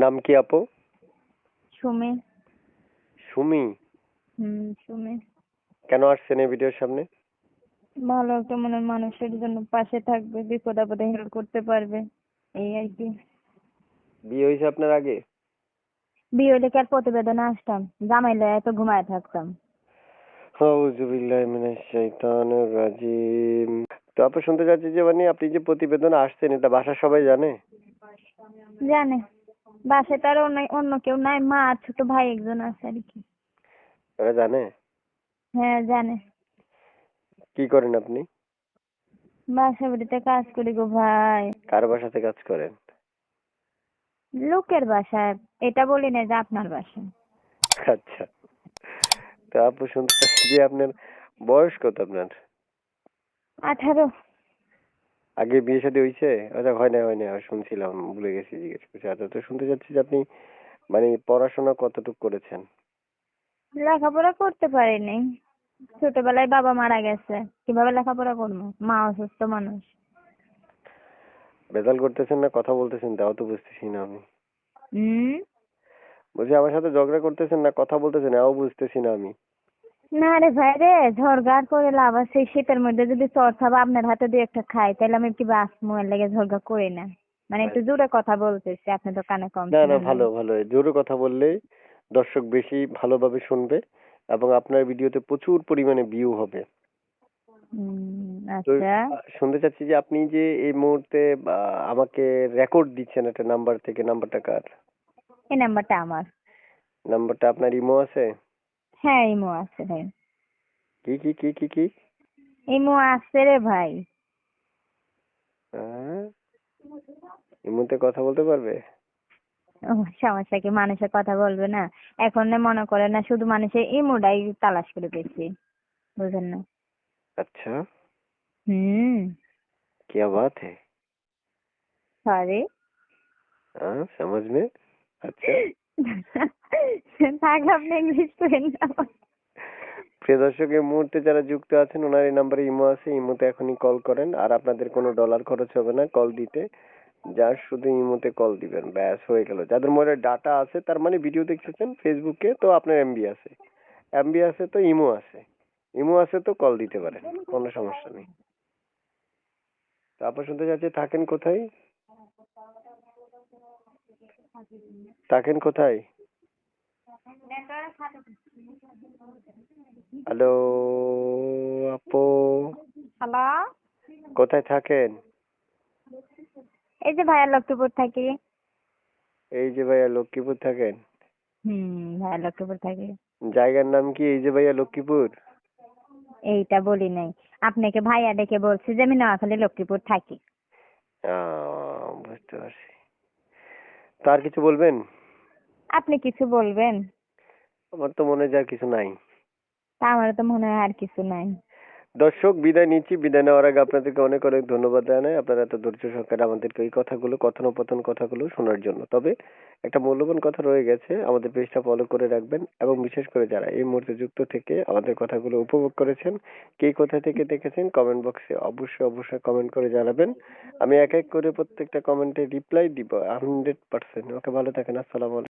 নাম কি আপু? সুমি। সুমি? হুম সুমি। কেন আসছেন এই ভিডিওর সামনে? ভালো একটা মনের মানুষের জন্য পাশে থাকবে বিপদ আপদে হেল্প করতে পারবে এই আর কি। বিয়ে হয়েছে আপনার আগে? বিয়ে হলে কি আর প্রতিবেদনে আসতাম? জামাইলে এত ঘুমায় থাকতাম। আউযুবিল্লাহি মিনাশ শাইতানির রাজিম। তো আপু শুনতে চাচ্ছি যে মানে আপনি যে প্রতিবেদন আসছেন এটা বাসার সবাই জানে? জানে। বাসায় তার অন্য অন্য কেউ নাই মা আর ছোট ভাই একজন আছে আর কি। ওরা জানে? হ্যাঁ জানে। কি করেন আপনি? বাসা বাড়িতে কাজ করি গো ভাই। কার বাসাতে কাজ করেন? লোকের বাসায়। এটা বলি না যে আপনার বাসায়। আচ্ছা। তো আপু শুনতে যে আপনার বয়স কত আপনার? আঠারো। আগে বিয়ে শাদী হয়েছে আচ্ছা হয় না হয় না শুনছিলাম ভুলে গেছি জিজ্ঞেস করছি। আচ্ছা তো শুনতে চাচ্ছি যে আপনি মানে পড়াশোনা কতটুকু করেছেন? লেখাপড়া করতে পারিনি। ছোটবেলায় বাবা মারা গেছে কীভাবে লেখাপড়া করব? মা অসুস্থ মানুষ। রেজাল্ট করতেছেন না কথা বলতেছেন তাও তো বুঝতেছি না আমি। হুম বলছি আমার সাথে ঝগড়া করতেছেন না কথা বলতেছেন এও বুঝতেছি না আমি। না রে ভাই রে ঝরগার করে লাভ আছে শীতের মধ্যে যদি চর খাব আপনার হাতে দুই একটা খাই তাহলে আমি কি বাঁচবো এর লেগে ঝরগা করি না? মানে একটু জোরে কথা বলতেছি আপনি তো কানে কম না না ভালো ভালো জোরে কথা বললে দর্শক বেশি ভালোভাবে শুনবে এবং আপনার ভিডিওতে প্রচুর পরিমাণে ভিউ হবে। আচ্ছা। শুনতে চাচ্ছি যে আপনি যে এই মুহূর্তে আমাকে রেকর্ড দিচ্ছেন একটা নাম্বার থেকে নাম্বারটা কার? এই নাম্বারটা আমার। নাম্বারটা আপনার ইমো আছে? হ্যাঁ ইমো আছে ভাই কি কি কি কি কি ইমো আছে রে ভাই হ্যাঁ? ইমোতে কথা বলতে পারবে ও সমস্যা কি মানুষের কথা বলবে না এখন না মনে করে না শুধু মানুষের ইমোটাই তালাশ করে পেয়েছি বুঝেন না अच्छा হুম क्या बात है সরি हाँ समझ में अच्छा ইংলিশ প্রিয় এই মুহূর্তে যারা যুক্ত আছেন, ওনার এই নাম্বারে ইমো আছে। ইমোতে এখনই কল করেন। আর আপনাদের কোনো ডলার খরচ হবে না কল দিতে। যা শুধু ইমোতে কল দিবেন। ব্যাস, হয়ে গেল। যাদের মনে ডাটা আছে, তার মানে ভিডিও দেখতেছেন ফেসবুকে তো আপনার এমবি আছে। এমবি আছে তো ইমো আছে। ইমো আছে তো কল দিতে পারেন। কোনো সমস্যা নেই। তারপর শুনতে যাচ্ছে থাকেন কোথায়? থাকেন কোথায়? হ্যালো আপু। হ্যালো। কোথায় থাকেন? এই যে ভাইয়া লক্ষ্মীপুর থাকি। এই যে ভাইয়া লক্ষ্মীপুর থাকেন? হুম ভাইয়া লক্ষ্মীপুর থাকি। জায়গার নাম কি এই যে ভাইয়া লক্ষ্মীপুর? এইটা বলি নাই। আপনাকে ভাইয়া ডেকে বলছি যে আমি নোয়াখালী লক্ষ্মীপুর থাকি। বুঝতে পারছি। তার কিছু বলবেন? আপনি কিছু বলবেন? আমার তো মনে হয় আর কিছু নাই। তা আমার তো মনে হয় আর কিছু নাই। দর্শক, বিদায় নিচ্ছি, বিদায় নেওয়ার আগে আপনাদেরকে অনেক অনেক ধন্যবাদ জানাই। আপনারা এত ধৈর্য সহকারে আমাদেরকে এই কথাগুলো, কথোপকথন কথাগুলো শোনার জন্য। তবে একটা মূল্যবান কথা রয়ে গেছে, আমাদের পেজটা ফলো করে রাখবেন এবং বিশেষ করে যারা এই মুহূর্তে যুক্ত থেকে আমাদের কথাগুলো উপভোগ করেছেন, কে কোথা থেকে দেখেছেন কমেন্ট বক্সে অবশ্যই অবশ্যই কমেন্ট করে জানাবেন। আমি এক এক করে প্রত্যেকটা কমেন্টে রিপ্লাই দিব হান্ড্রেড পার্সেন্ট ওকে, ভালো থাকেন, আসসালামু আলাইকুম।